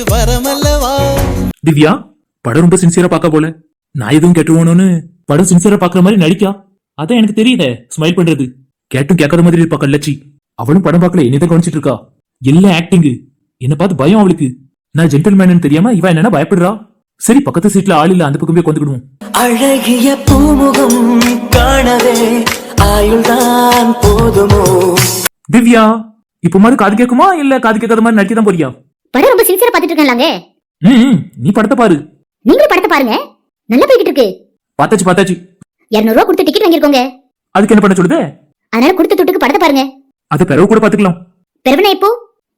எனக்கு வரமல்லவா? திவ்யா படம் ரொம்ப சின்சியரா பார்க்க போல. நான் எதுவும் கேட்டுருவோணும்னு படம் சின்சியரா பாக்குற மாதிரி நடிக்கா? அதான் எனக்கு தெரியுதே ஸ்மைல் பண்றது. கேட்டும் கேட்காத மாதிரி இருப்பா கள்ளச்சி. அவளும் படம் பார்க்கல என்னதான் கவனிச்சிட்டு இருக்கா? எல்லாம் ஆக்டிங் என்ன பார்த்து பயம் அவளுக்கு. நான் ஜென்டில்மேன் தெரியாம இவ என்னன்னா பயப்படுறா? சரி பக்கத்து சீட்ல ஆள் இல்ல அந்த பக்கம் போய் கொண்டுக்கிடுவோம் அழகிய பூமுகம் காணவே ஆயுள்தான் போதுமோ? திவ்யா இப்ப மாதிரி காது கேக்குமா இல்ல காது கேட்காத மாதிரி நடிக்க தான் போறியா? படம் ரொம்ப சின்சியரா பாத்துட்டு இருக்கேன்லாங்க ம் நீ படத்தை பாரு. நீங்களும் படத்தை பாருங்க. நல்லா போய்கிட்டு இருக்கு. பார்த்தாச்சு பார்த்தாச்சு. இருநூறு ரூபா கொடுத்து டிக்கெட் வாங்கிருக்கோங்க அதுக்கு என்ன பண்ண சொல்லுதே? அதனால கொடுத்த துட்டுக்கு படத்தை பாருங்க. அதை பிறகு கூட பாத்துக்கலாம் பிறகுனா இப்போ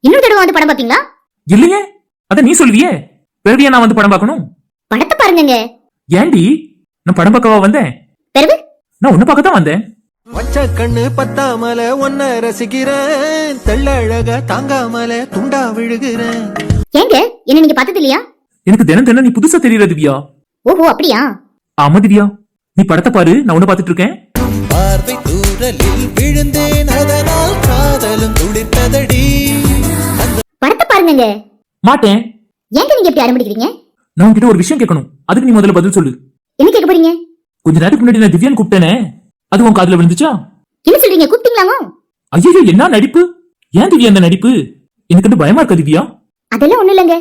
இன்னொரு தடவை வந்து படம் பாப்பீங்களா இல்லையே அத நீ சொல்லுவியே. பிறகு நான் வந்து படம் பார்க்கணும்? படத்தை பாருங்கங்க. ஏண்டி நான் படம் பார்க்கவா வந்தேன்? பிறகு? நான் உன்னை பார்க்க தான் வந்தேன். வச்ச கண்ணு பத்தாமல ஒன்ன ரசிக்கிறேன். தெள்ளழக தாங்காமல துண்டா விழுகிறேன். ஏங்க என்ன நீங்க பார்த்தது இல்லையா எனக்கு தினம் தினம் நீ புதுசா தெரியற திவ்யா ஓஹோ அப்படியா? ஆமா திவ்யா. நீ படத்தை பாரு நான் உன்னை பார்த்துட்டு இருக்கேன். பார்வை தூரலில் விழுந்தேன் அதனால் காதலும் துளிர்த்ததடி படத்தை பாருங்கங்க. மாட்டேன். ஏங்க நீங்க இப்படி அடம்பிடிக்கிறீங்க? நான் உன்கிட்ட ஒரு விஷயம் கேட்கணும். அதுக்கு நீ முதல்ல பதில் சொல்லு. என்ன கேட்க போறீங்க? கொஞ்ச நேரத்துக்கு முன்னாடி நான் திவ்யான்னு கூப்பிட்டேனே. அது உன் காதுல விழுந்துச்சா? என்ன சொல்றீங்க கூப்பிட்டீங்களாமோ? ஐயோ என்ன நடிப்பு? ஏன் திவ்யா அந்த நடிப்பு? எனக்கு வந்து பயமா இருக்கா திவ்யா? அதெல்லாம் ஒண்ணு இல்லைங்க.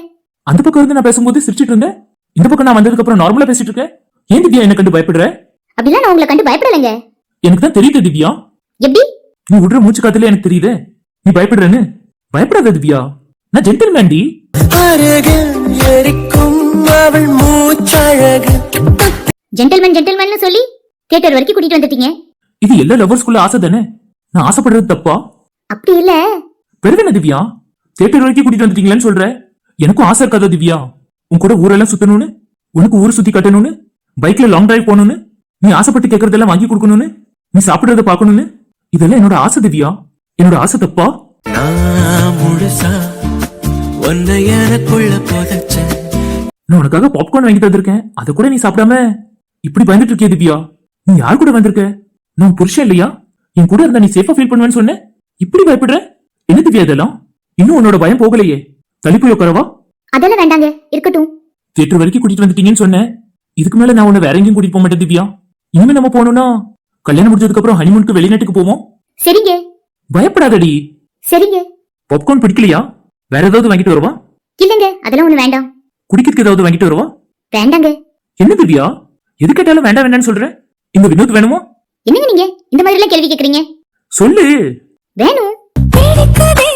அந்த பக்கம் இருந்து நான் பேசும்போது சிரிச்சிட்டு இருந்தேன். இந்த பக்கம் நான் வந்ததுக்கு அப்புறம் நார்மலா பேசிட்டு இருக்கேன். ஏன் திவ்யா என்ன கண்டு பயப்படுற? அப்படிலாம் நான் உங்களை கண்டு பயப்படலைங்க. எனக்கு தான் தெரியுது திவ்யா. எப்படி? நீ விடுற மூச்சு காத்துல எனக்கு தெரியுது. நீ பயப்படுறேன்னு. பயப்படாத திவ்யா. நான் ஜென்டில்மேன் டி. அருகில் எரிக்கும் அவள் மூச்சழகு. ஜென்டில்மேன் ஜென்டில்மேன் சொல்லி தியேட்டர் வரைக்கும் கூட்டிட்டு வந்துட்டீங்க. இது எல்லா லவர்ஸ்குள்ள ஆசை தானே? நான் ஆசைப்படுறது தப்பா? அப்படி இல்ல. பெருதானே திவ்யா? தியேட்டர் வரைக்கும் கூட்டிட்டு வந்துட்டீங்களேன்னு சொல்ற? எனக்கும் ஆசை இருக்காதா திவ்யா? உன் கூட ஊரெல்லாம் சுத்தணும்னு? உனக்கு ஊர் சுத்தி கட்டணும்னு? பைக்ல லாங் டிரைவ் போகணும்னு? நீ ஆசைப்பட்டு கேட்கறதெல்லாம் வாங்கி கொடுக்கணும்னு? நீ சாப்பிடுறத பார்க்கணும்னு? இதெல்லாம் என்னோட ஆசை திவ்யா? என்னோட ஆசை தப்பா? நான் முழுசா உன்னை எனக்குள்ள புதைச்சேன். நான் உனக்காக பாப்கார்ன் வாங்கி தந்திருக்கேன். அதை கூட நீ சாப்பிடாம? இப்படி பயந்துட்டு இருக்கிய திவ்யா? நீ யார் கூட வந்திருக்க? நான் புருஷன் இல்லையா? என் கூட இருந்தா நீ சேஃபா ஃபீல் பண்ணுவேன்னு சொன்ன? இப்படி பயப்படுற? என்ன திவ்யா இதெல்லாம்? இன்னும் உன்னோட பயம் போகலையே. தள்ளி போய் உட்காரவா? அதெல்லாம் வேண்டாங்க. இருக்கட்டும். தியேட்டர் வரைக்கும் கூட்டிட்டு வந்துட்டீங்கன்னு சொன்னேன் இதுக்கு மேல நான் உன்னை வேற எங்கேயும் கூட்டிட்டு போக மாட்டேன் திவ்யா. இனிமே நம்ம போனோம்னா கல்யாணம் முடிஞ்சதுக்கு அப்புறம் ஹனிமூனுக்கு வெளிநாட்டுக்கு போவோம். சரிங்க. பயப்படாதடி. சரிங்க. பாப்கார்ன் பிடிக்கலையா? வேற ஏதாவது வாங்கிட்டு வரவா? இல்லங்க. அதெல்லாம் ஒண்ணு வேண்டாம். குடிக்கிறதுக்கு ஏதாவது வாங்கிட்டு வரவா? வேண்டாங்க. என்ன திவ்யா? எது கேட்டாலும் வேண்டாம் வேண்டாம்னு சொல்றேன் இந்த வினோத் வேணுமா? என்னங்க நீங்க? இந்த மாதிரி எல்லாம் கேள்வி கேக்குறீங்க? சொல்லு. வேணும் பிடிக்குதே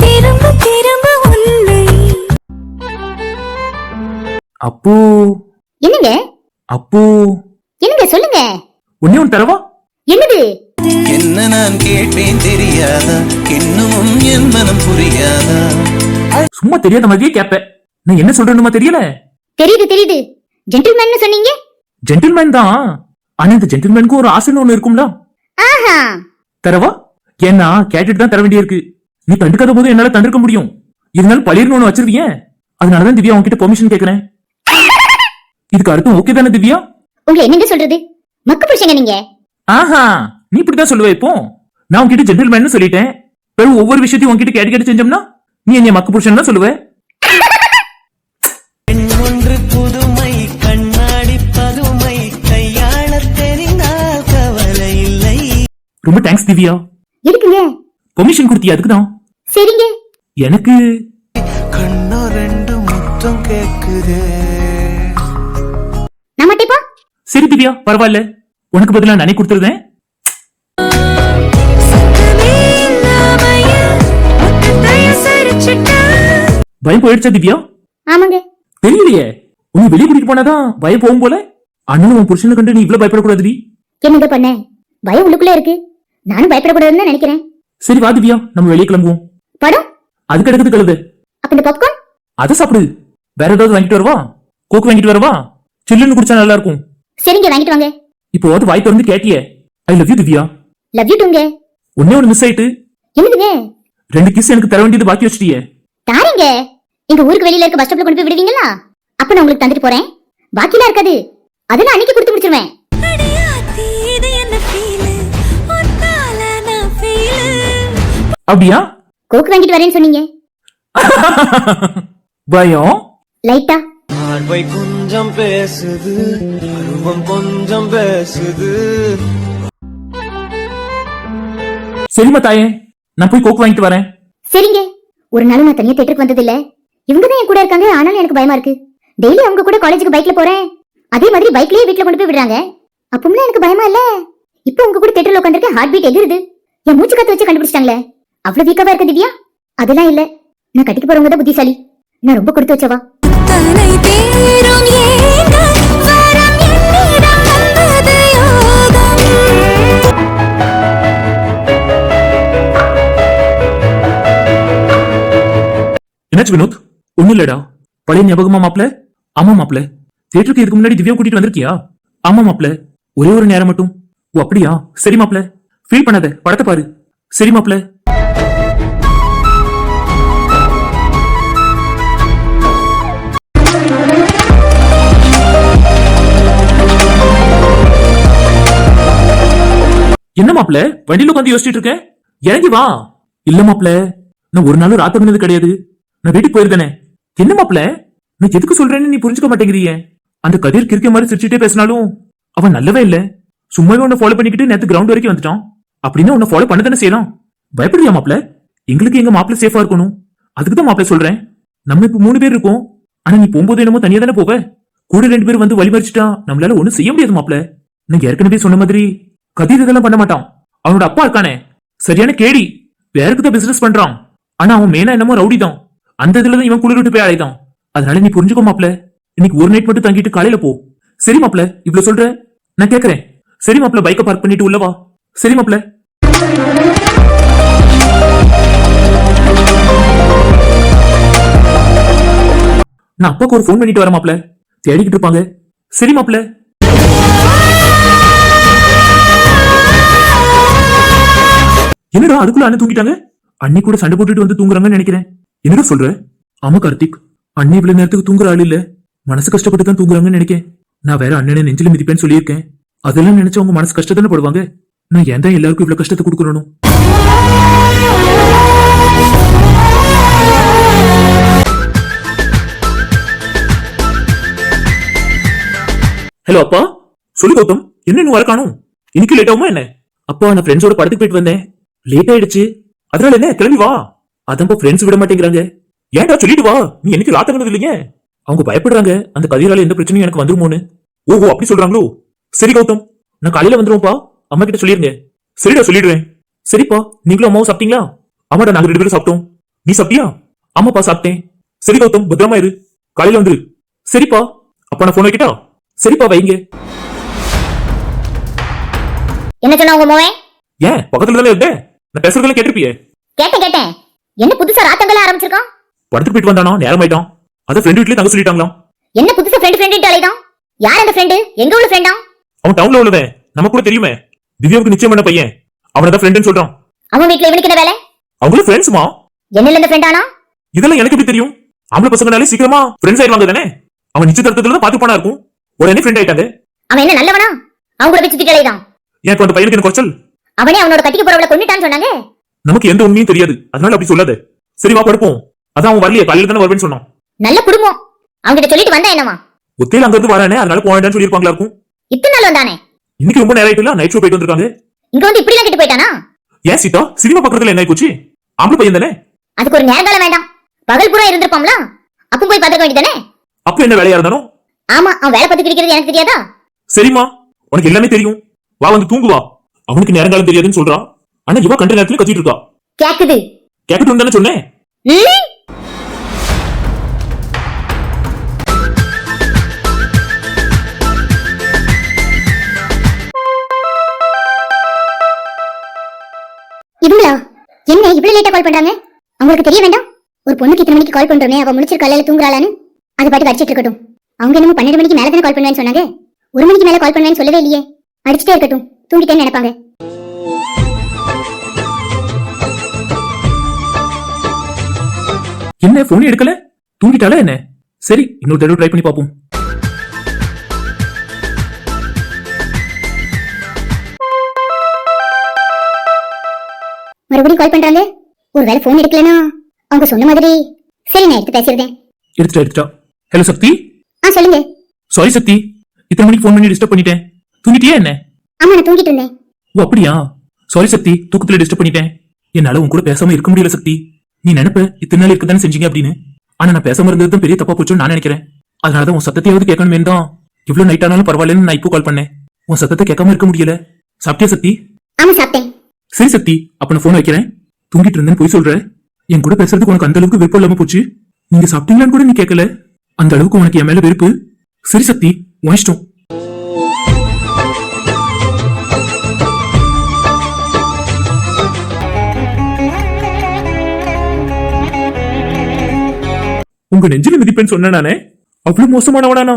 திரும்ப திரும்ப உன்னை அப்போ. என்னங்க? அப்போ. என்னங்க சொல்லுங்க. ஒன்னே ஒன்று தரவா? என்னது? என்ன நான் கேட்பேன் தெரியாதா? இன்னமும் என் மனம் புரியாதா? சும்மா தெரியாத மாதிரியே கேப்ப. நான் என்ன சொல்றேனுமா தெரியல? தெரியுது தெரியுது. ஜென்டில்மேன் சொன்னீங்க? ஜென்டில்மேன் தான். ஆனா இந்த ஜென்டில்மேனுக்கு ஒரு ஆசைன்னு ஒண்ணு இருக்கும்ல. ஆஹா. தரவா? ஏன்னா கேட்டுட்டு தான் தர வேண்டியிருக்கு. நீ தண்டுக்காத போது என்னால தண்டிருக்க முடியும். இருந்தாலும் பழிர்னு ஒண்ணு வச்சிருவியே. அதனாலதான் திவ்யா உன்கிட்ட பெர்மிஷன் கேக்குறேன். இதுக்கு அர்த்தம் ஓகே தானே திவ்யா? உங்களை என்னங்க சொல்றது? மக்கு புருஷங்க நீங்க. ஆஹா நீ இப்படிதான் சொல்லுவ இப்போ. நான் உன்கிட்ட ஜென்டில்மேன் சொல்லிட்டேன். பிறகு ஒவ்வொரு விஷயத்தையும் உன்கிட்ட கேட்டு கேட்டு செஞ்சோம்னா நீ என்னைய மக்கு புருஷன் தான் சொல்லுவ. ரொம்ப தேங்க்ஸ் திவ்யா. எதுக்குங்க? பெர்மிஷன் கொடுத்தியா அதுக்கு தான் சரிங்க. எனக்கு கண்ணோ ரெண்டு முத்தம் கேக்குதே. நான் மாட்டேப்பா சரி திவ்யா பரவாயில்ல. உனக்கு பதிலா நானே கொடுத்துருந்தேன் சத்தமே இல்லாமைய முத்தத்தைய சரிச்சுட்டா. பயம் போயிடுச்சா திவ்யா? ஆமாங்க. தெரியலையே. உன்னை வெளியே கூட்டிட்டு போனாதான் பயம் போகும் போல. அண்ணனும் உன் புருஷனை கண்டு நீ இவ்வளவு பயப்படக்கூடாதுடி. என்னங்க பண்ண? பயம் உள்ளுக்குள்ள இருக்கு. நானும் பயப்படக்கூடாதுன்னு தான் நினைக்கிறேன். சரி வா திவ்யா நம்ம வெளியே கிளம்புவோம். படம் அது கிடக்குது கழுது அப்ப இந்த பாப்கார்ன் அதை சாப்பிடு. வேற ஏதாவது வாங்கிட்டு வரவா? கோக்கு வாங்கிட்டு வரவா? சில்லுன்னு குடிச்சா நல்லா இருக்கும். சரிங்க வாங்கிட்டு வாங்க. இப்போ வந்து வாய் திறந்து கேட்டியே. I love you Divya. Love you டூங்க ஒன்னே ஒன்னு மிஸ் ஆயிட்டு. என்னதுங்க? ரெண்டு கிஸ் எனக்கு தர வேண்டியது பாக்கி வச்சிட்டியே. தாரீங்க. எங்க ஊருக்கு வெளியில இருக்க பஸ் ஸ்டாப்ல கொண்டு போய் விடுவீங்களா? அப்ப நான் உங்களுக்கு தந்துட்டு போறேன். பாக்கிலாம் இருக்காது. அதை நான் அன்னைக்கு கொடுத்து முடிச்சிருவேன். அப்படியா? கோக்கு வாங்கிட்டு வரேன்னு சொன்னீங்க. பயம். லைட்டா. பார்வை கொஞ்சம் பேசுது அருவம் கொஞ்சம் பேசுது. சரிம்மா தாயே நான் போய் கோக்கு வாங்கிட்டு வரேன். சரிங்க. ஒரு நாளும் நான் தனியா தேட்டருக்கு வந்தது இல்ல இவங்க தான் என் கூட இருக்காங்க ஆனாலும் எனக்கு பயமா இருக்கு. டெய்லி அவங்க கூட காலேஜுக்கு பைக்ல போறேன். அதே மாதிரி பைக்லயே வீட்ல கொண்டு போய் விடுறாங்க. அப்பவும் எனக்கு பயமா இல்ல. இப்போ உங்க கூட தேட்டர்ல உட்காந்துருக்க ஹார்ட் பீட் எகிருது. என் மூச்சு காத்து வச்சு கண்டுபிடிச்சிட்டாங்களே. அவ்வளவு வீக்காவா இருக்க திவ்யா? அதெல்லாம் இல்ல. நான் கட்டிக்க போறவங்க தான் புத்திசாலி. நான் ரொம்ப கொடுத்து வச்சவா? என்னாச்சு வினோத்? ஒண்ணும் இல்லடா. பழைய ஞாபகமா மாப்ள? ஆமா மாப்ள. தியேட்டருக்கு இதுக்கு முன்னாடி திவ்யா கூட்டிட்டு வந்திருக்கியா? ஆமா மாப்ள. ஒரே ஒரு நேரம் மட்டும். ஓ அப்படியா? சரி மாப்ள. ஃபீல் பண்ணாத. படத்தை பாரு. சரி மாப்ள. என்ன மாப்ள வண்டியில உட்காந்து யோசிச்சுட்டு இருக்க? இறங்கி வா. இல்ல மாப்ள நான் ஒரு நாளும் ராத்திரி கிடையாது. நான் வீட்டுக்கு போயிருந்தேனே. என்ன மாப்ள நான் எதுக்கு சொல்றேன்னு நீ புரிஞ்சுக்க மாட்டேங்கிறிய. அந்த கதிர் கிறுக்க மாதிரி சிரிச்சுட்டே பேசினாலும் அவன் நல்லவே இல்ல. சும்மாவே உன்னை ஃபாலோ பண்ணிக்கிட்டு நேத்து கிரவுண்ட் வரைக்கும் வந்துட்டான். அப்படின்னா உன்னை ஃபாலோ பண்ண தானே செய்யலாம் பயப்படுறியா மாப்ள எங்களுக்கு எங்க மாப்பிள்ள சேஃபா இருக்கணும். அதுக்கு தான் மாப்பிள்ள சொல்றேன். நம்ம இப்ப மூணு பேர் இருக்கோம். ஆனா நீ போகும்போது என்னமோ தனியா தானே போவ? கூட ரெண்டு பேர் வந்து வழிமறிச்சிட்டா நம்மளால ஒண்ணும் செய்ய முடியாது மாப்ள நான் ஏற்கனவே சொன்ன மாதிரி கதிர் இதெல்லாம் பண்ண மாட்டான். அவனோட அப்பா இருக்கானே. சரியான கேடி. வேறக்கு தான் பிசினஸ் பண்றான். ஆனா அவன் மெயினா என்னமோ ரவுடி தான். அந்த இதுல தான் இவன் குளிர் விட்டு போய் அழைதான் அதனால நீ புரிஞ்சுக்கோ மாப்ள இன்னைக்கு ஒரு நைட் மட்டும் தங்கிட்டு காலையில போ. சரி மாப்ள இவ்வளவு சொல்ற? நான் கேக்குறேன். சரி மாப்ள பைக்கை பார்க் பண்ணிட்டு உள்ளவா சரி மாப்ள நான் அப்பாக்கு ஒரு ஃபோன் பண்ணிட்டு வரேன் மாப்ள தேடிக்கிட்டு இருப்பாங்க. சரி மாப்ள என்னடா அதுக்குள்ள அண்ணன் தூங்கிட்டாங்க அண்ணி கூட சண்டை போட்டுட்டு வந்து தூங்குறாங்கன்னு நினைக்கிறேன். என்னடா சொல்ற? ஆமா கார்த்திக். அண்ணி இவ்வளவு நேரத்துக்கு தூங்குற ஆள் இல்ல. மனசு கஷ்டப்பட்டு தான் தூங்குறாங்கன்னு நினைக்கிறேன் நான் வேற அண்ணனை நெஞ்சில மிதிப்பேன்னு சொல்லியிருக்கேன். அதெல்லாம் நினைச்சு அவங்க மனசு கஷ்டத்தானே படுவாங்க? நான் ஏன் தான் எல்லாருக்கும் இவ்வளவு கஷ்டத்தை கொடுக்கணும் ஹலோ அப்பா. சொல்லு கௌதம் என்ன இன்னும் வர காணும்? இன்னைக்கு லேட் ஆகுமா என்ன? அப்பா நான் ஃப்ரெண்ட்ஸோட படத்துக்கு போயிட்டு வந்தேன். லேட் ஆயிடுச்சு. அதனால என்ன? கிளம்பி வா. அதான் ஃப்ரெண்ட்ஸ் விட மாட்டேங்கிறாங்க. ஏன்டா சொல்லிட்டு வா? நீ எனக்கு ராத்தங்கிறது இல்லைங்க? அவங்க பயப்படுறாங்க. அந்த கதிரால எந்த பிரச்சனையும் எனக்கு வந்துருமோன்னு. ஓஹோ அப்படி சொல்றாங்களோ? சரி கௌதம். நான் காலையில வந்துருவோம்ப்பா. அம்மா கிட்ட சொல்லிருங்க. சரிடா சொல்லிடுவேன் சரிப்பா நீங்களும் அம்மாவும் சாப்பிட்டீங்களா? ஆமாடா நாங்க ரெண்டு பேரும் சாப்பிட்டோம். நீ சாப்பிட்டியா? ஆமாப்பா சாப்பிட்டேன். சரி கௌதம் பத்திரமா இரு. காலையில வந்துரு. சரிப்பா. அப்பா நான் போன் வைக்கிட்டா? சரிப்பா வைங்க. என்ன சொன்னா உங்க மோவே ஏன் பக்கத்துல தானே இருந்தேன் நான் பேசுறதெல்லாம் கேட்டிருப்பியே? கேட்டேன் கேட்டேன். என்ன புதுசா ராத்தங்கள்லாம் ஆரம்பிச்சிருக்கான் படத்துக்கு போயிட்டு வந்தானா? நேரம் ஆயிட்டான் அதான் ஃப்ரெண்ட் வீட்லயே தங்க சொல்லிட்டாங்களாம். என்ன புதுசா ஃப்ரெண்ட் ஃப்ரெண்ட் அலைதான் யார் அந்த ஃப்ரெண்டு எங்க உள்ள ஃப்ரெண்டா அவன் டவுன்ல உள்ளவன். நம்ம கூட தெரியுமே. திவ்யாவுக்கு நிச்சயம் பண்ண பையன். அவனை தான் ஃப்ரெண்டுன்னு சொல்றான். அவன் வீட்ல இவனுக்கு என்ன வேலை? அவங்களும் ஃப்ரெண்ட்ஸ்மா என்னல இந்த ஃப்ரெண்டானா இதெல்லாம் எனக்கு எப்படி தெரியும்? ஆம்பளை பசங்கனாலே சீக்கிரமா ஃப்ரெண்ட்ஸ் ஆயிடுவாங்க தானே? அவன் நிச்சயதார்த்தத்துல தான் பாத்து போனா இருக்கும். உடனே ஃப்ரெண்ட் ஆயிட்டாங்க. அவன் என்ன நல்லவனா? அவன் கூட வச்சு திட்டலைதான் எனக்கு அந்த பையனுக்கு என்ன குறைச்சல்? அவனே அவனோட கட்டிக்க போறவளை கொண்டுட்டான்னு சொன்னாங்க. நமக்கு எந்த உண்மையும் தெரியாது. அதனால அப்படி சொல்லாத. சரி வா படுப்போம். அதான் அவன் வரலையே காலையில தானே வருவேன்னு சொன்னான். நல்ல குடும்பம். அவங்கிட்ட சொல்லிட்டு வந்தா என்னமா ஒத்தையில அங்க இருந்து வரானே அதனால போவேண்டான்னு சொல்லியிருப்பாங்களா இருக்கும்? இத்தனை நாள் வந்தானே? இன்னைக்கு ரொம்ப நேரம் ஆயிட்டுல நைட் ஷோ போயிட்டு வந்திருக்காங்க. இங்க வந்து இப்படி எல்லாம் கிட்டு போயிட்டானா? ஏன் சீதா சினிமா பக்கத்துல என்ன ஆயிப்போச்சு? ஆம்பளை பையன் தானே? அதுக்கு ஒரு நேர்காலம் வேண்டாம். பகல் பூரா இருந்திருப்பாம்ல? அப்பவும் போய் பார்த்துக்க வேண்டியதானே? அப்ப என்ன வேலையா இருந்தாலும்? ஆமா அவன் வேலை பார்த்து கிடைக்கிறது எனக்கு தெரியாதா? சரிம்மா உனக்கு எல்லாமே தெரியும். வா வந்து தூங்கு வா. அவனுக்கு நேரங்காலம் தெரியாதுன்னு சொல்றான் ஆனா இவ கண்ட நேரத்துல கத்திட்டு இருக்கா. கேக்குது. கேட்கட்டும் தானே சொன்னேன்? இவங்களா? என்ன இவ்வளவு லேட்டா கால் பண்றாங்க? அவங்களுக்கு தெரிய வேண்டாம். ஒரு பொண்ணுக்கு இத்தனை மணிக்கு கால் பண்றோமே அவ முடிச்சிருக்கால இல்ல தூங்குறாளான்னு? அது பாட்டுக்கு அடிச்சிட்டு இருக்கட்டும். அவங்க என்னமோ பன்னெண்டு மணிக்கு மேல தானே கால் பண்ணுவேன்னு சொன்னாங்க. ஒரு மணிக்கு மேல கால் பண்ணுவேன்னு சொல்லவே இல்லையே. அடிச்சிட்டே இருக்கட்டும். தூங்கிட்டேன்னு நினைப்பாங்க. என்ன போன் எடுக்கல? தூங்கிட்டாளா என்ன? சரி இன்னொரு தடவை ட்ரை பண்ணி பாப்போம் மறுபடியும் கால் பண்றாங்க ஒருவேளை போன் எடுக்கலனா அவங்க சொன்ன மாதிரி சரி நான் எடுத்து பேசிடுறேன். எடுத்துட்டா எடுத்துட்டா. ஹலோ சக்தி? ஆ சொல்லுங்க. சாரி சக்தி. இத்தனை மணிக்கு ஃபோன் பண்ணி டிஸ்டர்ப் பண்ணிட்டேன். தூங்கிட்டியா என்ன? ஆமா நான் தூங்கிட்டு இருந்தேன். ஓ அப்படியா? சாரி சக்தி. தூக்கத்துல டிஸ்டர்ப் பண்ணிட்டேன். என்னால உன் கூட பேசாம இருக்க முடியல சக்தி. நீ நினைப்ப இத்தனை நாள் இருக்கதானே செஞ்சீங்க அப்படின்னு? ஆனா நான் பேசாம இருந்தது பெரிய தப்பா போச்சுன்னு நான் நினைக்கிறேன். அதனாலதான் உன் சத்தத்தையாவது கேட்கணுமே தான். இவ்வளவு நைட் ஆனாலும் பரவாயில்லன்னு நான் இப்போ கால் பண்ணேன். உன் சத்தத்தை கேட்காம இருக்க முடியல. சாப்பிட்டியா சக்தி? ஆமா சாப்பிட்டேன். சரி சக்தி. அப்ப நான் போன் வைக்கிறேன். தூங்கிட்டு இருந்தேன்னு போய் சொல்ற. என் கூட பேசுறதுக்கு உனக்கு அந்த அளவுக்கு விருப்பம் இல்லாம போச்சு. நீங்க சாப்பிட்டீங்களான்னு கூட நீ கேட்கல. அந்த அளவுக்கு உனக்கு என் மேல வெறுப்பு. சரி சக்தி. உன் இஷ்டம். உங்க நெஞ்சில மிதிப்பேன்னு சொன்ன நானே அவ்வளவு மோசமானவனானா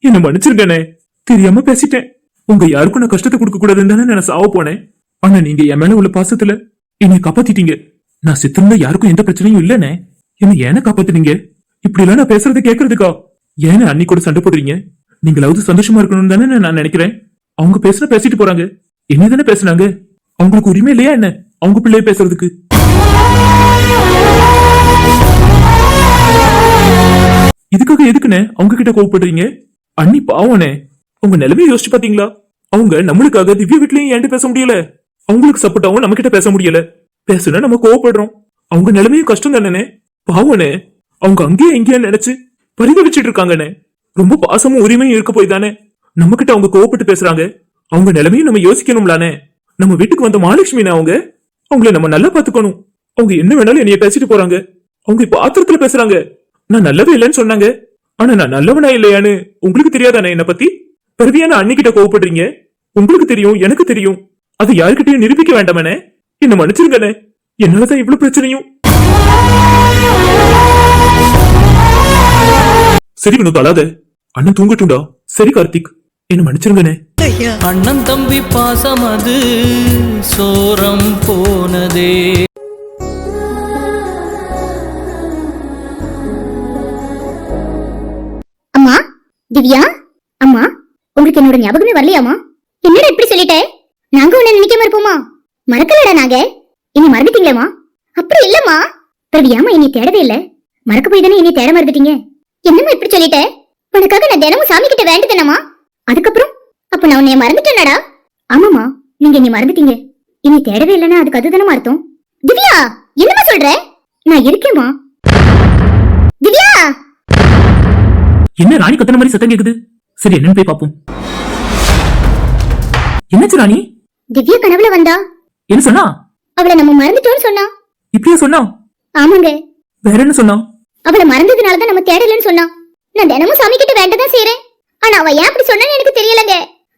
என்ன மன்னிச்சிருக்கேனே தெரியாம பேசிட்டேன். உங்க யாருக்கும் நான் கஷ்டத்தை கொடுக்க கூடாதுன்னு தானே நான் சாவ போனேன். ஆனா நீங்க என் மேல உள்ள பாசத்துல என்னை காப்பாத்திட்டீங்க. நான் சித்திருந்தா யாருக்கும் எந்த பிரச்சனையும் இல்லனே என்ன ஏன காப்பாத்துனீங்க? இப்படி எல்லாம் நான் பேசுறது கேக்குறதுக்கா? ஏன அன்னி கூட சண்டை போடுறீங்க? நீங்களாவது சந்தோஷமா இருக்கணும்னு தானே நான் நினைக்கிறேன். அவங்க பேசுனா பேசிட்டு போறாங்க. என்ன தானே பேசுனாங்க? அவங்களுக்கு உரிமை இல்லையா என்ன? அவங்க பிள்ளைய பேசுறதுக்கு? அதுக்காக எதுக்குண்ணே? அவங்க கிட்ட கோவப்படுறீங்க? அண்ணி பாவனே உங்க நிலைமையை யோசிச்சு பாத்தீங்களா? அவங்க நம்மளுக்காக திவ்யா வீட்லயும் ஏன்ட்டு பேச முடியல? அவங்களுக்கு சப்போர்ட்டாவும் நம்ம கிட்ட பேச முடியல. பேசுனா நம்ம கோவப்படுறோம். அவங்க நிலைமையும் கஷ்டம் தானே பாவனே அவங்க அங்கேயே எங்கேயா நினைச்சு பரிதவிச்சிட்டு இருக்காங்கண்ணே. ரொம்ப பாசமும் உரிமையும் இருக்க போய் தானே? நம்ம கிட்ட அவங்க கோவப்பட்டு பேசுறாங்க. அவங்க நிலைமையும் நம்ம யோசிக்கணும்லானே நம்ம வீட்டுக்கு வந்த மகாலட்சுமினா அவங்க? அவங்கள நம்ம நல்லா பாத்துக்கணும். அவங்க என்ன வேணாலும் என்னைய பேசிட்டு போறாங்க. அவங்க இப்ப ஆத்திரத்துல பேசுறாங்க. நான் நல்லவே இல்லைன்னு சொன்னாங்க. ஆனா நான் நல்லவனா இல்லையான்னு உங்களுக்கு தெரியாதானே என்ன பத்தி? பிறவியான அன்னிக்கிட்ட கோவப்படுறீங்க? உங்களுக்கு தெரியும் எனக்கு தெரியும். அது யாருக்கிட்டையும் நிரூபிக்க வேண்டாமனே? என்ன மன்னிச்சிருங்கண்ணே என்னாலதான் இவ்வளவு பிரச்சனையும்? சரி வினோத் அழாத. அண்ணன் தூங்கட்டும்டா. சரி கார்த்திக். என்ன மன்னிச்சிருங்கண்ணே அண்ணன் தம்பி பாசம் அது சோரம் போனதே. திவ்யா? அம்மா உங்களுக்கு என்னோட ஞாபகமே வரலையாமா என்னடா இப்படி சொல்லிட்டே? நாங்க உன்ன நினைக்காம இருப்போமா? மறக்கலடா நாங்க. இனி மறந்துட்டீங்களேமா அப்படி இல்லம்மா. பிறகு என்னை தேடவே இல்ல? மறக்க போய் தானே என்னை தேட மறந்துட்டீங்க? என்னம்மா இப்படி சொல்லிட்ட? உனக்காக நான் தினமும் சாமி கிட்ட வேண்டுதேனம்மா அதுக்கப்புறம் அப்ப நான் உன்னைய மறந்துட்டேனடா. ஆமாமா நீங்க என்னை மறந்துட்டீங்க. இனி தேடவே இல்லைன்னா அதுக்கு அதுதானமா அர்த்தம். திவ்யா என்னமா சொல்ற? நான் இருக்கேம்மா திவ்யா என்ன ராணி கத்துன மாதிரி சத்தம் கேக்குது? சரி என்னன்னு போய் பாப்போம் என்னாச்சு ராணி? திவ்யா கனவுல வந்தா? என்ன சொன்னா? அவளை நம்ம மறந்துட்டோம்னு சொன்னா? இப்படியா சொன்னா? ஆமாங்க. வேற என்ன சொன்னா? அவளை மறந்ததுனால தான் நம்ம தேடலன்னு சொன்னா. நான் தினமும் சாமி கிட்ட வேண்டதான் செய்றேன். ஆனா அவ ஏன் அப்படி சொன்னான்னு எனக்கு தெரியலங்க.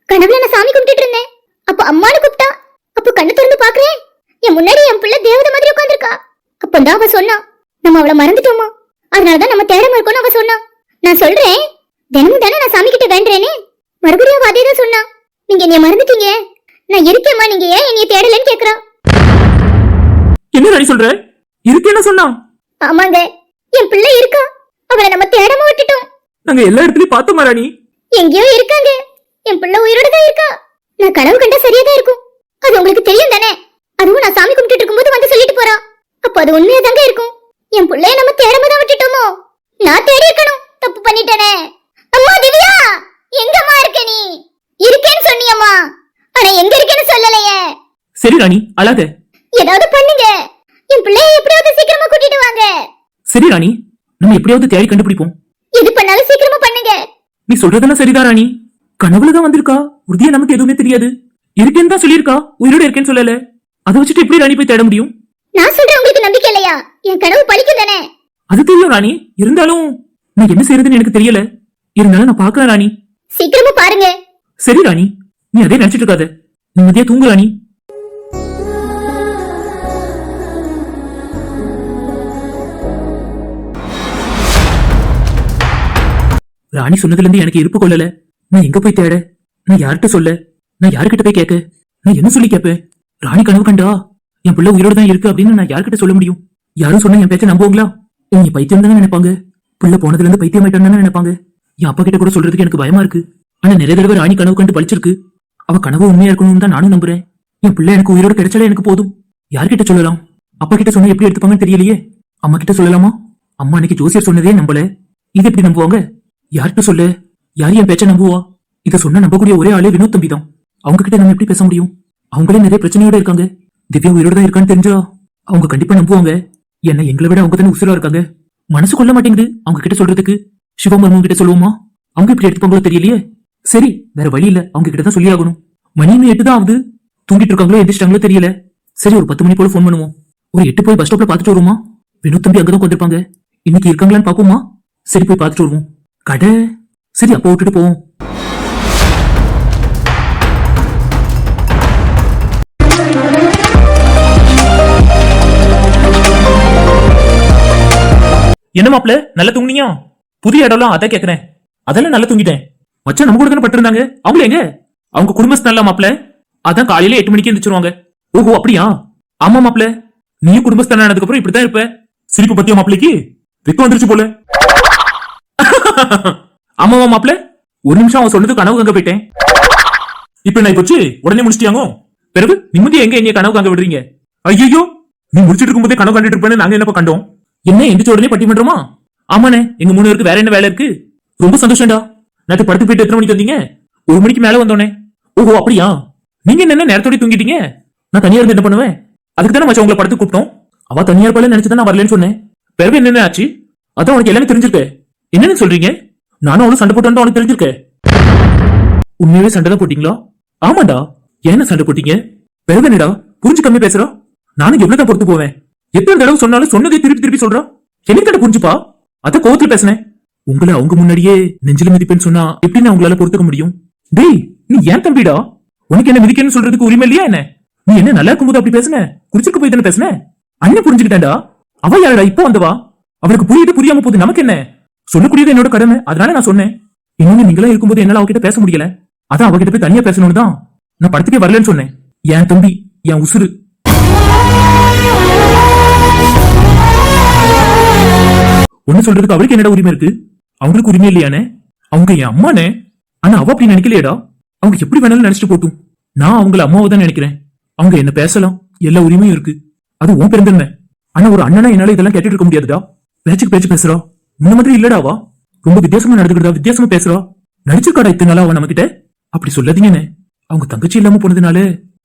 கனவுல நான் சாமி கும்பிட்டுட்டு இருந்தேன். அப்ப அம்மானு கூப்பிட்டா? அப்ப கண்ணு திறந்து பாக்குறேன் என் முன்னாடி என் பிள்ளை தேவதை மாதிரி உட்காந்துருக்கா அப்பந்தான் அவ சொன்னா நம்ம அவளை மறந்துட்டோமா? அதனாலதான் நம்ம தேடாம இருக்கோம்னு அவ சொன்னா. நான் சொல்றேன். தினமும் தானே நான் சாமி கிட்ட வேண்டுறேனே மறுபடியும் அதே தான் சொன்னா. நீங்க என்னைய மறந்துட்டீங்க. நான் இருக்கேம்மா நீங்க ஏன் என்னைய தேடலன்னு கேக்குறா. என்ன ராணி சொல்ற? இருக்கு என்ன சொன்னா? ஆமாங்க. என் பிள்ளை இருக்கா? அவளை நம்ம தேடாம விட்டுட்டோம். நாங்க எல்லா இடத்துலயும் பார்த்தோமா ராணி? எங்கேயோ இருக்காங்க. என் பிள்ளை உயிரோட தான் இருக்கா? நான் கனவு கண்டா சரியா தான் இருக்கும். அது உங்களுக்கு தெரியும் தானே? அதுவும் நான் சாமி கும்பிட்டு இருக்கும்போது வந்து சொல்லிட்டு போறா. அப்ப அது உண்மையா தாங்க இருக்கும் என் பிள்ளைய நம்ம தேடாம தான் விட்டுட்டோமோ நான் தேடி இருக்கணும் தப்பு பண்ணிட்டேனே அம்மா திவ்யா எங்கம்மா இருக்க நீ இருக்கேன்னு சொன்னியம்மா ஆனா எங்க இருக்கேன்னு சொல்லலையே சரி ராணி அழாத ஏதாவது பண்ணுங்க என் பிள்ளைய எப்படியாவது சீக்கிரமா கூட்டிட்டு வாங்க சரி ராணி நம்ம எப்படியாவது தேடி கண்டுபிடிப்போம். எது பண்ணாலும் சீக்கிரமா பண்ணுங்க. நீ சொல்றதெல்லாம் சரிதான் ராணி. கனவுல தான் வந்திருக்கா? உறுதியா நமக்கு எதுவுமே தெரியாது. இருக்கேன்னு தான் சொல்லியிருக்கா? உயிரோட இருக்கேன்னு சொல்லல. அதை வச்சுட்டு எப்படி ராணி போய் தேட முடியும்? நான் சொல்றேன் உங்களுக்கு நம்பிக்கை இல்லையா? என் கனவு பழிக்கும் தானே? அது தெரியும் ராணி. இருந்தாலும் நான் என்ன செய்யறதுன்னு எனக்கு தெரியல. இருந்தாலும் நான் பாக்குறேன் ராணி. சீக்கிரமா பாருங்க. சரி ராணி. நீ அதே நினைச்சிட்டு இருக்காத. நிம்மதியா தூங்கு ராணி. ராணி சொன்னதுலேருந்து எனக்கு இருப்பு கொள்ளல. நான் எங்க போய் தேட? நான் யார்கிட்ட சொல்ல? நான் யாருக்கிட்ட போய் கேட்க? நான் என்ன சொல்லி கேட்பேன்? ராணி கனவு கண்டா? என் பிள்ளை உயிரோட தான் இருக்கு அப்படின்னு நான் யார்கிட்ட சொல்ல முடியும்? யாரும் சொன்னா என் பேச்ச நம்புவாங்களா? நீ பைத்தியம் தானே நினைப்பாங்க? பிள்ளை போனதுல இருந்து பைத்தியம் ஆயிட்டான்னு நினைப்பாங்க? என் அப்பா கிட்ட கூட சொல்றதுக்கு எனக்கு பயமா இருக்கு. ஆனா நிறைய தடவை ராணி கனவு கண்டு பழிச்சிருக்கு. அவ கனவு உண்மையா இருக்கணும்னு தான் நானும் நம்புறேன். என் பிள்ளை எனக்கு உயிரோட கிடைச்சாலே எனக்கு போதும். யார்கிட்ட சொல்லலாம்? அப்பா கிட்ட சொன்னா எப்படி எடுத்துப்பாங்கன்னு தெரியலையே. அம்மா கிட்ட சொல்லலாமா? அம்மா அன்னைக்கு ஜோசியர் சொன்னதே நம்பல. இது எப்படி நம்புவாங்க? யார்கிட்ட சொல்ல? யார் என் பேச்ச நம்புவா? இத சொன்ன நம்பக்கூடிய ஒரே ஆளே வினோத் தம்பி தான் அவங்க கிட்ட நம்ம எப்படி பேச முடியும்? அவங்களே நிறைய பிரச்சனையோட இருக்காங்க. திவ்யா உயிரோட தான் இருக்கான்னு தெரிஞ்சா அவங்க கண்டிப்பா நம்புவாங்க. என்ன எங்களை விட அவங்க தானே உசுரா இருக்காங்க? மனசு கொள்ள மாட்டேங்குது அவங்க கிட்ட சொல்றதுக்கு. சிவமர்மன் கிட்ட சொல்லுவோமா? அவங்க இப்படி எடுத்துப்பாங்களோ தெரியலையே. சரி வேற வழி இல்ல. அவங்க கிட்ட தான் சொல்லி ஆகணும் மணி எட்டு தான் ஆகுது. தூங்கிட்டு இருக்காங்களோ எந்திரிச்சிட்டாங்களோ தெரியல. சரி ஒரு பத்து மணி போல ஃபோன் பண்ணுவோம். ஒரு எட்டு போய் பஸ் ஸ்டாப்ல பாத்துட்டு வருவோமா? வினோத் தம்பி அங்கதான் உட்காந்துருப்பாங்க இன்னைக்கு இருக்காங்களான்னு பாப்போமா சரி போய் பாத்துட்டு வருவோம். கடை. சரி அப்போ விட்டுட்டு போவோம். என்ன மாப்ள நல்லா தூங்குனியா புதிய இடம்லாம் அதான் கேக்குறேன். அதெல்லாம் நல்லா தூங்கிட்டேன். மச்சான் நம்ம கூட தானே பட்டிருந்தாங்க? அவங்கள எங்க? அவங்க குடும்பஸ்தான் நல்லா மாப்ள அதான் காலையில எட்டு மணிக்கு எந்திரிச்சிருவாங்க. ஓஹோ அப்படியா? ஆமா மாப்ள நீயும் குடும்பஸ்தான ஆனதுக்கு அப்புறம் இப்படிதான் இருப்ப. சிரிப்பு பத்தியா மாப்பிளைக்கு வெக்கம் வந்துருச்சு போல. ஆமாவா மாப்ள ஒரு நிமிஷம் அவன் சொன்னது கனவு அங்க போயிட்டேன். இப்ப என்ன போச்சு உடனே முடிச்சிட்டியாங்க? பிறகு நிம்மதி எங்க எங்க கனவு அங்க விடுறீங்க? ஐயோ நீ முடிச்சிட்டு இருக்கும்போதே கனவு கண்டுட்டு இருப்பேன்னு நாங்க என்னப்பா கண்டோம்? என்ன எந்திரிச்ச உடனே பட்டிமன்றமா ஆமாண்ணே எங்க மூணு பேருக்கு வேற என்ன வேலை இருக்கு? ரொம்ப சந்தோஷம்டா. நேற்று படுத்து போயிட்டு எத்தனை மணிக்கு வந்தீங்க? ஒரு மணிக்கு மேல வந்தோனே. ஓஹோ அப்படியா? நீங்க என்ன நேரத்தோட தூங்கிட்டீங்க? நான் தனியா இருந்து என்ன பண்ணுவேன்? அதுக்கு தானே மச்சான் உங்களை படுத்து கூப்பிட்டோம். அவ தனியா இருப்பாளே நினைச்சு நான் வரலன்னு சொன்னேன். பிறகு என்னென்ன ஆச்சு? அதான் உனக்கு எல்லாமே தெரிஞ்சிருக்க என்னன்னு சொல்றீங்க? நானும் அவளும் சண்டை போட்டு உனக்கு தெரிஞ்சிருக்கேன் உண்மையாவே சண்டை தான் போட்டீங்களா? ஆமாடா என்ன சண்டை போட்டீங்க? பிறகு என்னடா? கம்மி பேசுறா? நானும் எவ்வளவு தான் பொறுத்து போவேன். எத்தனை தடவை சொன்னாலும் சொன்னதே திருப்பி திருப்பி சொல்றா? எனக்கு புரிஞ்சுப்பா? அத கோவத்துல பேசினேன். உங்களை அவங்க முன்னாடியே நெஞ்சில மிதிப்பேன்னு சொன்னா எப்படி நான் உங்களால பொறுத்துக்க முடியும்? டேய் நீ ஏன் தம்பிடா? உனக்கு என்ன மிதிக்கன்னு சொல்றதுக்கு உரிமை இல்லையா என்ன? நீ என்ன நல்லா இருக்கும்போது அப்படி பேசுன? குடிச்சிட்டு போய் தானே பேசுன? அண்ணன் புரிஞ்சுக்கிட்டேன்டா. அவ யாரடா? இப்போ வந்தவா? அவளுக்கு புரியுது புரியாம போகுது. நமக்கு என்ன? சொல்லக்கூடியது என்னோட கடமை. அதனால நான் சொன்னேன். இன்னொன்னு நீங்களா இருக்கும்போது என்னால அவகிட்ட பேச முடியல. அதான் அவகிட்ட போய் தனியா பேசணும்னு தான் நான் படத்துக்கே வரலன்னு சொன்னேன். என் தம்பி என் உசுரு ஒண்ணு சொல்றதுக்கு அவருக்கு என்னடா உரிமை இருக்கு? அவங்களுக்கு உரிமை இல்லையானே? அவங்க என் அம்மானே? ஆனா அவ அப்படி நினைக்கலையேடா? அவங்க எப்படி வேணாலும் நினைச்சிட்டு போட்டும். நான் அவங்கள அம்மாவை தான் நினைக்கிறேன். அவங்க என்ன பேசலாம். எல்லா உரிமையும் இருக்கு. அது உன் பிறந்தன்மை ஆனா ஒரு அண்ணனா என்னால இதெல்லாம் கேட்டுட்டு இருக்க முடியாதுடா. பேச்சுக்கு பேச்சு பேசுறா. இந்த மாதிரி இல்லடாவா ரொம்ப வித்தியாசமா நடந்துக்கிட்டா வித்தியாசமா பேசுறா. நடிச்சிருக்காடா இத்தனை நாளா அவன் நம்ம கிட்ட அப்படி சொல்லாதீங்கண்ணே. அவங்க தங்கச்சி இல்லாம போனதுனால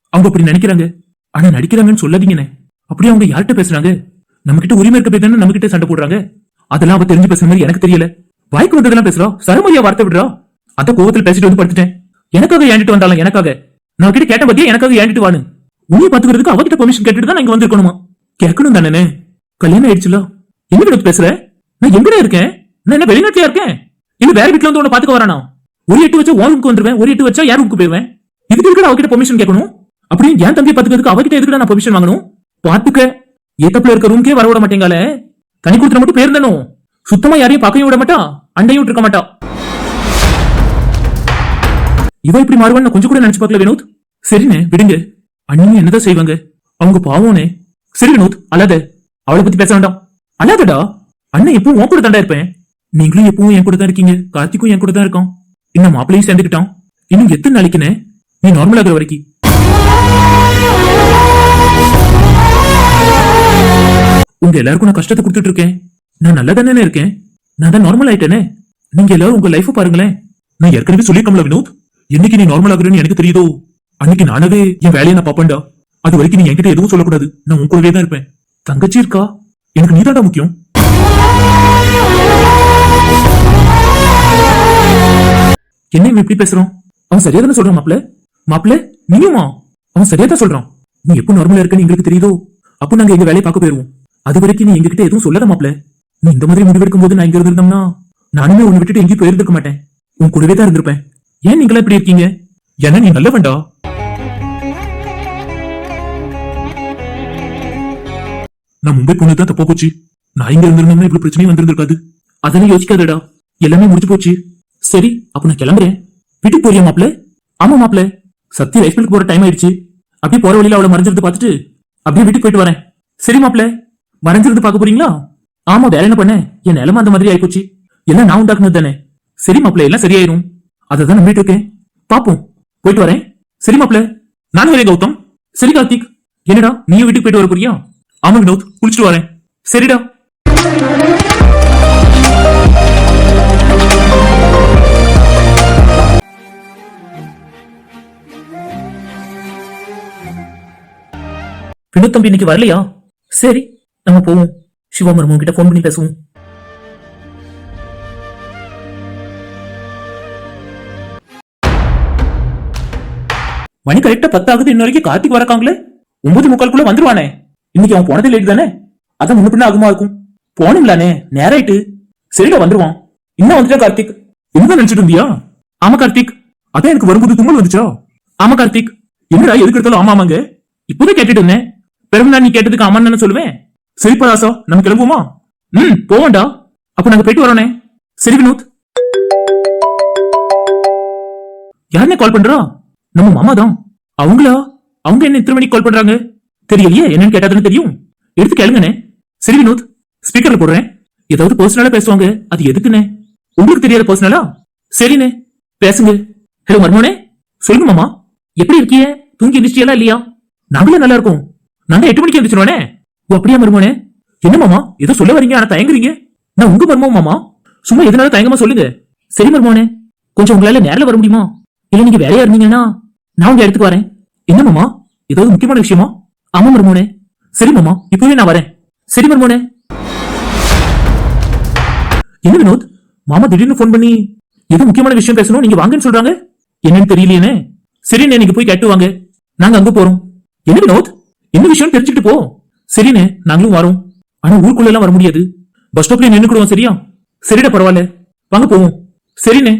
அவங்க அப்படி நினைக்கிறாங்க. ஆனா நடிக்கிறாங்கன்னு சொல்லாதீங்கண்ணே. அப்படி அவங்க யார்கிட்ட பேசுறாங்க? நம்ம கிட்ட உரிமை இருக்க போய் நம்ம கிட்ட சண்டை போடுறாங்க? அதெல்லாம் அவ தெரிஞ்சு பேசுற மாதிரி எனக்கு தெரியல. வாய்க்கு வந்ததெல்லாம் பேசுறா. சரமரியா வார்த்தை விடுறா. அத கோவத்தில் பேசிட்டு வந்து படுத்துட்டேன். எனக்காக ஏண்டிட்டு வந்தாலும் எனக்காக. நான் கிட்ட கேட்ட பத்தியா எனக்காக ஏண்டிட்டு வானு. உன்னை பாத்துக்கிறதுக்கு அவகிட்ட பெர்மிஷன் கேட்டுட்டு தான் இங்க வந்திருக்கணுமா? கேட்கணும் தானே கல்யாணம் ஆயிடுச்சுல. என்ன பேசுற? நான் எங்கடா இருக்கேன் நான் என்ன வெளிநாட்டுலயா இருக்கேன்? இல்ல வேற வீட்டுல வந்து உன்னை பாத்துக்க வரானா? ஒரு எட்டு வச்சா உன் ரூமுக்கு வந்துருவேன் ஒரு எட்டு வச்சா யார் ரூமுக்கு போயிருவேன் இதுக்கு இருக்கா அவகிட்ட பெர்மிஷன் கேட்கணும்? அப்படியே என் தம்பியை பாத்துக்கிறதுக்கு அவகிட்ட எதுக்கு நான் பெர்மிஷன் வாங்கணும்? பாத்துக்க ஏத்தப்புல இருக்க ரூம்க்கே வர விட மாட்டேங்கால தனி கொடுத்துட மட்டும் பேருந்தனும் சுத்தமா யாரையும் பார்க்கவும் விட மாட்டா? அண்டையும் இருக்க மாட்டா? இவ இப்படி மாறுவான்னு கொஞ்சம் கூட நினைச்சு பார்க்கல வினோத். சரிண்ணே விடுங்க. அண்ணன் என்னதான் செய்வாங்க? அவங்க பாவம்னே சரி வினோத் அல்லாத அவளை பத்தி பேச வேண்டாம். அல்லாதடா அண்ணன் எப்பவும் உன் கூட தாண்டா இருப்பேன். நீங்களும் எப்பவும் என் கூட தான் இருக்கீங்க. கார்த்திக்கும் என் கூட தான் இருக்கான். இன்னும் மாப்பிளையும் சேர்ந்துக்கிட்டான். இன்னும் எத்தனை நாளைக்குனே நீ நார்மல் ஆகுற வரைக்கும். உங்க எல்லாருக்கும் நான் கஷ்டத்தை கொடுத்துட்டு இருக்கேன். நான் நல்லா தானே இருக்கேன். நான் தான் நார்மல் ஆயிட்டேனே. நீங்க எல்லாரும் உங்க லைஃப் பாருங்களேன். நான் ஏற்கனவே சொல்லியிருக்கோம்ல வினோத்? என்னைக்கு நீ நார்மல் ஆகுறேன்னு எனக்கு தெரியுதோ? அன்னைக்கு நானவே என் வேலையை நான் பாப்பேன்டா அது வரைக்கும் நீ என்கிட்ட எதுவும் சொல்லக்கூடாது. நான் உன் கூடவே தான் இருப்பேன். தங்கச்சி இருக்கா? எனக்கு நீதாண்டா முக்கியம். என்ன இவன் இப்படி பேசுறான்? அவன் சரியா தானே சொல்றான் மாப்ள மாப்ள நீயுமா? அவன் சரியா தான் சொல்றான். நீ எப்போ நார்மலா இருக்கன்னு எங்களுக்கு தெரியுதோ? அப்போ நாங்க எங்க வேலையை பார்க்க போயிருவோம். அது வரைக்கும் நீ எங்ககிட்ட எதுவும் சொல்லாத மாப்ள நீ இந்த மாதிரி முடிவெடுக்கும் போது நான் இங்க இருந்திருந்தோம்னா நானுமே உன்னை விட்டுட்டு எங்கேயும் போயிருந்துக்க மாட்டேன். உன் கூடவே தான் இருந்திருப்பேன். ஏன் நீங்களா இப்படி இருக்கீங்க? ஏன்னா நீ நல்லவன்டா. நான் மும்பை போனது தான் தப்பா போச்சு. நான் இங்க இருந்திருந்தோம்னா இப்படி பிரச்சனையும் வந்திருந்திருக்காது. அதெல்லாம் யோசிக்காதடா. எல்லாமே முடிஞ்சு போச்சு. சரி அப்ப நான் கிளம்புறேன். வீட்டுக்கு போறியா மாப்ள ஆமா மாப்ள சத்தி ரைஸ் மில்க் போற டைம் ஆயிடுச்சு. அப்படியே போற வழியில அவளை மறைஞ்சிருந்து பார்த்துட்டு அப்படியே வீட்டுக்கு போயிட்டு வரேன். சரி மாப்ள மறைஞ்சிருந்து பார்க்க போறீங்களா? ஆமா வேற என்ன பண்ண? என் நிலைமை அந்த மாதிரி ஆயிப்போச்சு. எல்லாம் நான் உண்டாக்குனது தானே? சரி மாப்ள எல்லாம் சரியாயிரும். அதை தான் நம்பிட்டு இருக்கேன் பாப்போம். போயிட்டு வரேன். சரி மாப்ள நான் வரேன் கௌதம். சரி கார்த்திக். என்னடா நீயும் வீட்டுக்கு போயிட்டு வர போறியா? ஆமா வினோத் குளிச்சுட்டு வரேன். சரிடா. தம்பி இன்னைக்கு வரலையா? சரி நம்ம போவோம். சிவா மருமகன் கிட்ட ஃபோன் பண்ணி பேசுவோம். மணி கரெக்டா பத்தாகுது இன்ன வரைக்கும் கார்த்திக் வரக்காங்களே? ஒன்பது முக்கால்குள்ள வந்துருவானே. இன்னைக்கு அவன் போனதே லேட் தானே? அதான் முன்ன பின்ன ஆகுமா இருக்கும். போனுங்களானே நேராயிட்டு. சரிடா வந்துருவான். இன்னும் வந்துட்டா கார்த்திக்? என்ன நினைச்சிட்டு இருந்தியா? ஆமா கார்த்திக். அதான் எனக்கு வரும்போது தும்மல் வந்துச்சா? ஆமா கார்த்திக். என்னடா எதுக்கு எடுத்தாலும் ஆமா ஆமாங்க. இப்போதான் கேட்டுட்டு இருந்தேன். பிறகு நான் நீ கேட்டதுக்கு ஆமான்னு சொல்லுவேன்? சரிப்பா ராசா நம்ம கிளம்புவோமா? ம் போவோம்டா. அப்ப நாங்க போயிட்டு வரோனே சரி வினோத். யாருன்னு கால் பண்றா? நம்ம மாமா தான். அவங்களா? அவங்க என்ன இத்தனை மணிக்கு கால் பண்றாங்க? தெரியலையே என்னன்னு கேட்டாதுன்னு தெரியும். எடுத்து கேளுங்கண்ணே. சரி வினோத் ஸ்பீக்கர்ல போடுறேன். ஏதாவது பர்சனலா பேசுவாங்க. அது எதுக்குண்ணே? உங்களுக்கு தெரியாத பர்சனலா சரிண்ணே பேசுங்க. ஹலோ மர்மோனே சொல்லுங்க மாமா. எப்படி இருக்கீங்க? தூங்கி எந்திரிச்சியலா இல்லையா? நாங்களே நல்லா இருக்கோம். நான் எட்டு மணிக்கு எந்திரிச்சிருவானே? ஓ அப்படியா மருமோனே? என்ன மாமா? ஏதோ சொல்ல வரீங்க ஆனா தயங்குறீங்க. நான் உங்க மர்மம் மாமா. சும்மா எதனால தயங்கமா சொல்லுங்க. சரி மருமோனே கொஞ்சம் உங்களால நேரில் வர முடியுமா? இல்ல நீங்க வேலையா இருந்தீங்கன்னா நான் உங்க இடத்துக்கு வரேன். என்ன மாமா? ஏதாவது முக்கியமான விஷயமா? ஆமா மருமோனே. சரி மாமா இப்பவே நான் வரேன். சரி மருமோனே. என்ன வினோத்? மாமா திடீர்னு ஃபோன் பண்ணி ஏதோ முக்கியமான விஷயம் பேசணும் நீங்க வாங்கன்னு சொல்றாங்க? என்னன்னு தெரியலையேனே. சரிண்ணே நீங்க போய் கேட்டு வாங்க. நாங்க அங்க போறோம். என்ன வினோத்? என்ன விஷயம் தெரிஞ்சுக்கிட்டு போ. சரிண்ணே நாங்களும் வரோம். ஆனா ஊருக்குள்ள எல்லாம் வர முடியாது. பஸ் ஸ்டாப்ல நின்னுக்கிடுவோம் சரியா? சரிடா பரவாயில்ல. வாங்க போவோம். சரிண்ணே